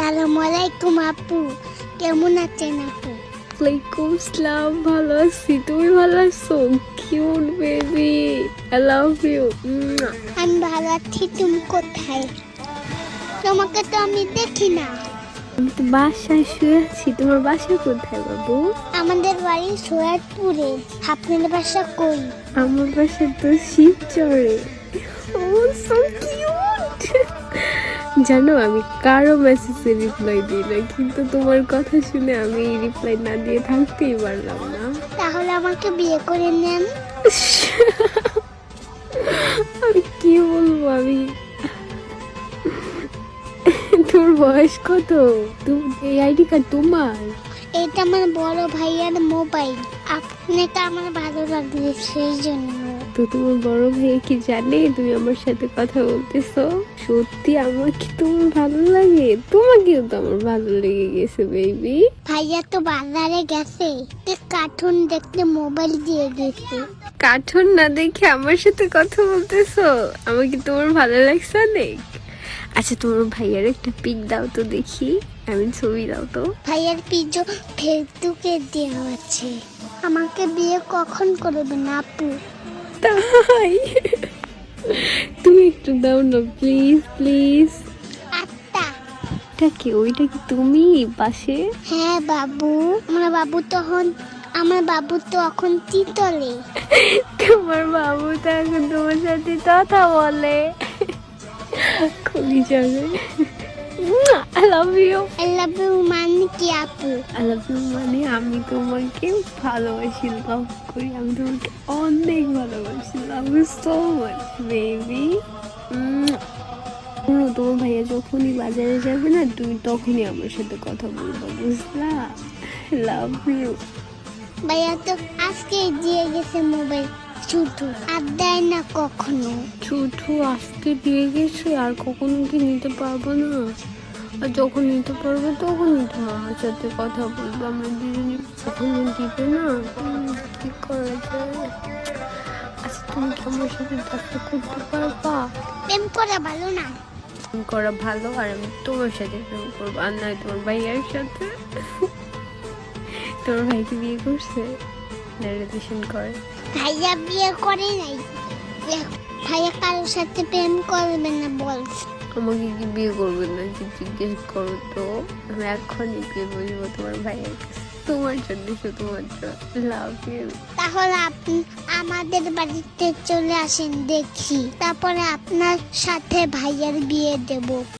সালাম আলাইকুম আপু। কেমন আছেন আপু? ওয়ালাইকুম সালাম ভালো আছি। তুমি ভালো আছো? Cute baby. I love you আমি ভালো আছি তুমি কোথায়? তোমাকে তো আমি দেখি না। আমি তো বাসায় শুয়ে আছি। তোমার বাসা কোথায় বাবু? আমাদের বাড়ি সোয়ারপুরে আপনাদের বাসা কই? আমার বাসা তো শিবচরে ও সো কিউট জানো আমি কারও মেসেজে রিপ্লাই দিই না কিন্তু তোমার কথা শুনে আমি রিপ্লাই না দিয়ে থাকতেই পারলাম না। তাহলে আমাকে বিয়ে করে নেন। আমি কি বলব আমি তোর বয়স কত? তুমি এই আইডি কার্ড তোমার? এটা আমার বড় ভাইয়ার মোবাইল। আপনাকে আমার ভালো লাগবে সেই জন্য। তো তোমার বড় ভাই কি জানে? তুমি আমার সাথে কথা বলতেছো। সত্যি আমার কি তোমার ভালো লাগে? তোমাকেও তো আমার ভালো লেগে গেছে বেবি ভাইয়া তো বাজারে গেছে। কার্টুন দেখতে মোবাইল দিয়ে গেছে। কার্টুন না দেখে আমার সাথে কথা বলতেছো? আমার কি তোমার ভালো লাগছে অনেক। আচ্ছা তোমার ভাইয়ার একটা পিক দাও তো দেখি। আমি ছবি দাও তো। ভাইয়ার পিজো ফেসবুকে দেওয়া আছে। আমাকে বিয়ে কখন করবে না আপু? তাই? তুমি একটু দাও না প্লিজ প্লিজ আত্মা। এটা কি ওইটা কি তুমি পাশে? হ্যাঁ বাবু। আমার বাবু তখন আমার বাবু তো এখন তিতলে। তোমার বাবু তো এখন তোমার সাথে কথা বলে। খুলি যাবে। I love you I love you মানে কি আপু? আই লাভ ইউ মানে আমি তোমাকে ভালোবাসি লাভ করি। আমি তোমাকে অনেক ভালোবাসি love you so much baby তোমার ভাইয়া যখনই বাজারে যাবে না তুমি তখনই আমার সাথে কথা বলব বুঝলা? লাভ ইউ ভাইয়া তো আজকে দিয়ে গেছে মোবাইল ছুটু আর দেয় না কখনো। ছুটু আজকে দিয়ে গেছে আর কখনো কি নিতে পারব না? আর যখন নিতে পারব তখনই তো আমার সাথে কথা বলব আমরা দুজনে কখনো দিবে না। কি করা যায়? আচ্ছা তুমি কি আমার সাথে দেখা করতে পারবা? প্রেম করা ভালো না। প্রেম করা ভালো আর আমি তোমার সাথে প্রেম করব আর নয় তোমার ভাইয়ার সাথে। তোমার ভাইকে বিয়ে করছে? না রিলেশন করে। ভাইয়া বিয়ে করে নাই। ভাইয়া কারোর সাথে প্রেম করবে না বলছে। আমাকে কি বিয়ে করবে না? কি জিজ্ঞেস করো তো? আমি এখনই বিয়ে বলব তোমার ভাইয়ের তোমার জন্য শুধুমাত্র লাভ ইউ তাহলে আপনি আমাদের বাড়িতে চলে আসেন দেখি। তারপরে আপনার সাথে ভাইয়ার বিয়ে দেব।